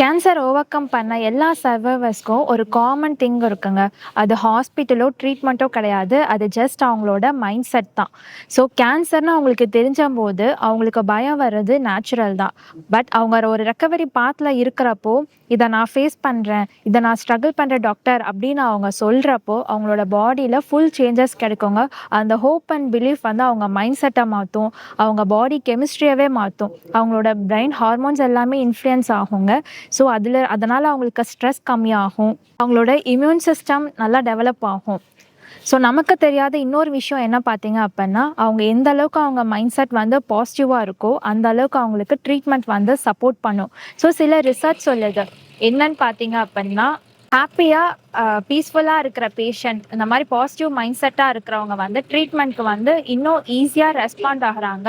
Cancer over come பண்ண எல்லா சர்வைவர்ஸ்க்கும் ஒரு காமன் திங் இருக்குங்க. அது ஹாஸ்பிட்டலோ ட்ரீட்மெண்ட்டோ கிடையாது. அது ஜஸ்ட் அவங்களோட மைண்ட் செட் தான். ஸோ கேன்சர்னு அவங்களுக்கு தெரிஞ்ச போது அவங்களுக்கு பயம் வர்றது நேச்சுரல் தான். பட் அவங்க ஒரு ரெக்கவரி பாத்தில் இருக்கிறப்போ இதை நான் ஃபேஸ் பண்ணுறேன் இதை நான் ஸ்ட்ரகிள் பண்ணுற டாக்டர் அப்படின்னு அவங்க சொல்கிறப்போ அவங்களோட பாடியில் ஃபுல் சேஞ்சஸ் கிடைக்குங்க. அந்த ஹோப் அண்ட் பிலீஃப் வந்து அவங்க மைண்ட் செட்டை மாற்றும் அவங்க பாடி கெமிஸ்ட்ரியவே மாற்றும் அவங்களோட பிரெயின் ஹார்மோன்ஸ் எல்லாமே இன்ஃப்ளூயன்ஸ் ஆகுங்க. ஸோ அதில் அதனால் அவங்களுக்கு ஸ்ட்ரெஸ் கம்மியாகும். அவங்களோட இம்யூன் சிஸ்டம் நல்லா டெவலப் ஆகும். ஸோ நமக்கு தெரியாத இன்னொரு விஷயம் என்ன பார்த்தீங்க அப்படின்னா அவங்க எந்த அளவுக்கு அவங்க மைண்ட் செட் வந்து பாசிட்டிவாக இருக்கோ அந்த அளவுக்கு அவங்களுக்கு ட்ரீட்மெண்ட் வந்து சப்போர்ட் பண்ணும். ஸோ சில ரிசர்ச் சொல்லுது. என்னன்னு பார்த்தீங்க அப்படின்னா ஹாப்பியாக பீஸ்ஃபுல்லாக இருக்கிற பேஷண்ட் இந்த மாதிரி பாசிட்டிவ் மைண்ட் செட்டாக இருக்கிறவங்க வந்து ட்ரீட்மெண்ட்க்கு வந்து இன்னும் ஈஸியாக ரெஸ்பாண்ட் ஆகிறாங்க.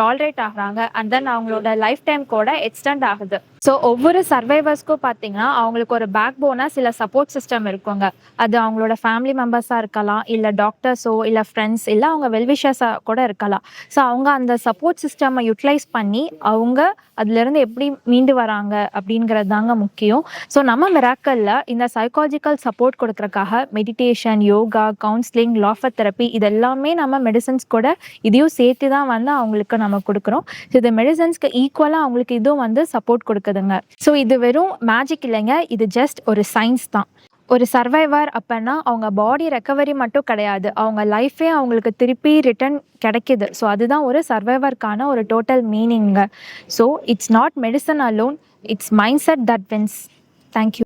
டாலரேட் ஆகுறாங்க. அண்ட் தென் அவங்களோட லைஃப் டைம் கூட எக்ஸ்டெண்ட் ஆகுது. ஸோ ஒவ்வொரு சர்வைவர்ஸ்க்கும் பார்த்தீங்கன்னா அவங்களுக்கு ஒரு பேக் போனாக சில சப்போர்ட் சிஸ்டம் இருக்குங்க. அது அவங்களோட ஃபேமிலி மெம்பர்ஸாக இருக்கலாம் இல்லை டாக்டர்ஸோ இல்லை ஃப்ரெண்ட்ஸ் இல்லை அவங்க வெல்விஷர்ஸாக கூட இருக்கலாம். ஸோ அவங்க அந்த சப்போர்ட் சிஸ்டமை யூட்டிலைஸ் பண்ணி அவங்க அதுலேருந்து எப்படி மீண்டு வராங்க அப்படிங்கிறது தாங்க முக்கியம். ஸோ நம்ம மிராக்கல்ல இந்த psychological support கொடுக்குறக்காக meditation yoga counselling laughter therapy இது எல்லாமே நம்ம மெடிசன்ஸ் கூட இதையும் சேர்த்து தான் வந்து அவங்களுக்கு நம்ம கொடுக்குறோம். ஸோ இது மெடிசன்ஸ்க்கு ஈக்குவலாக அவங்களுக்கு இதுவும் வந்து சப்போர்ட் கொடுக்குதுங்க. ஸோ இது வெறும் மேஜிக் இல்லைங்க. இது ஜஸ்ட் ஒரு சயின்ஸ் தான். ஒரு சர்வைவர் அப்படின்னா அவங்க பாடி ரெக்கவரி மட்டும் கிடையாது. அவங்க லைஃபே அவங்களுக்கு திருப்பி ரிட்டர்ன் கிடைக்குது. ஸோ அதுதான் ஒரு சர்வைவர்க்கான ஒரு total மீனிங்க so it's not medicine alone it's mindset that wins thank you